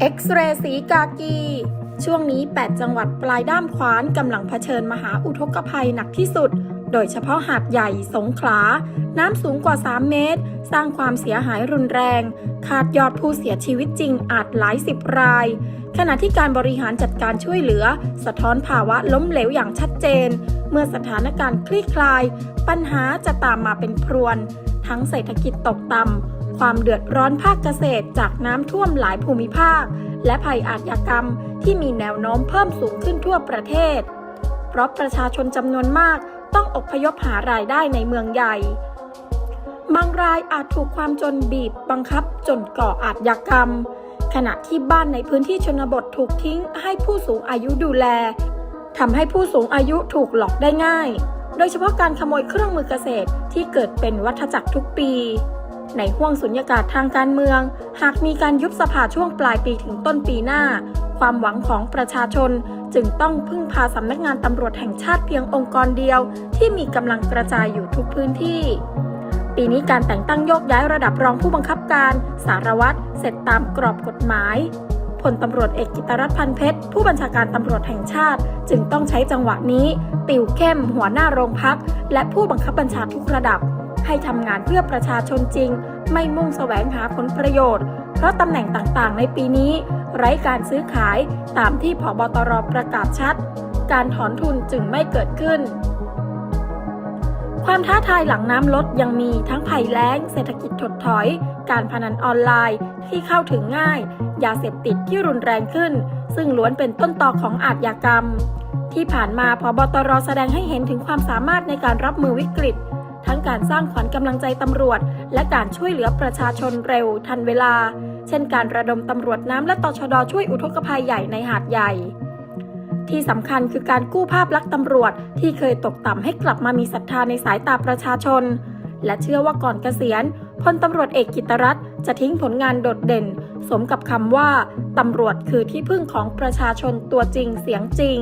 เอ็กซเรย์สีกากี ช่วงนี้ 8 จังหวัดปลายด้ามขวานกำลังเผชิญมหาอุทกภัยหนักที่สุด โดยเฉพาะหาดใหญ่สงขลา น้ำสูงกว่า 3 เมตร สร้างความเสียหายรุนแรงคาดยอดผู้เสียชีวิตจริงอาจหลายสิบราย ขณะที่การบริหารจัดการช่วยเหลือ สะท้อนภาวะล้มเหลวอย่างชัดเจน เมื่อสถานการณ์คลี่คลาย ปัญหาจะตามมาเป็นพรวน ทั้งเศรษฐกิจตกต่ำ ความเดือดร้อนภาคเกษตรจากน้ำท่วมหลายภูมิภาค และภัยอาชญากรรมที่มีแนวโน้มเพิ่มสูงขึ้นทั่วประเทศ เพราะประชาชนจำนวนมากต้องอพยพหารายได้ในเมืองใหญ่ บางรายอาจถูกความจนบีบบังคับจนก่ออาชญากรรม ขณะที่บ้านในพื้นที่ชนบทถูกทิ้งให้ผู้สูงอายุดูแลทำให้ผู้สูงอายุถูกหลอกได้ง่าย โดยเฉพาะการขโมยเครื่องมือเกษตรที่เกิดเป็นวัฏจักรทุกปี ในห่วงสุญญากาศทางการเมือง หากมีการยุบสภาช่วงปลายปีถึงต้นปีหน้า ความหวังของประชาชนจึงต้องพึ่งพาสำนักงานตำรวจแห่งชาติเพียงองค์กรเดียว ที่มีกำลังกระจายอยู่ทุกพื้นที่ ปีนี้การแต่งตั้งโยกย้ายระดับรองผู้บังคับการ สารวัตรเสร็จตามกรอบกฎหมาย พลตำรวจเอกกิตรัฐพันเพชร ผู้บัญชาการตำรวจแห่งชาติ จึงต้องใช้จังหวะนี้ ติวเข้ม หัวหน้าโรงพัก และผู้บังคับบัญชาทุกระดับ ให้ทำงานเพื่อประชาชนจริง ไม่มุ่งแสวงหาผลประโยชน์ เพราะตำแหน่งต่างๆ ในปีนี้ ไร้การซื้อขายตามที่ผบตรประกาศชัด การถอนทุนจึงไม่เกิดขึ้น ความท้าทายหลังน้ำลดยังมีทั้งภัยแล้ง เศรษฐกิจถดถอย การพนันออนไลน์ที่เข้าถึงง่าย ยาเสพติดที่รุนแรงขึ้น ซึ่งล้วนเป็นต้นตอของอาชญากรรม ที่ผ่านมาพบตรแสดงให้เห็นถึงความสามารถในการรับมือวิกฤต ทั้งการสร้างขวัญกำลังใจตำรวจ และการช่วยเหลือประชาชนเร็ว ทันเวลา เช่นการระดมตำรวจน้ำและตชดช่วยอุทกภัยใหญ่ในหาดใหญ่ ที่สำคัญคือการกู้ภาพลักษณ์ตำรวจ ที่เคยตกต่ำให้กลับมามีศรัทธาในสายตาประชาชน และเชื่อว่าก่อนเกษียณพลตำรวจเอกกิตรัตจะทิ้งผลงานโดดเด่น สมกับคำว่าตำรวจคือที่พึ่งของประชาชนตัวจริงเสียงจริง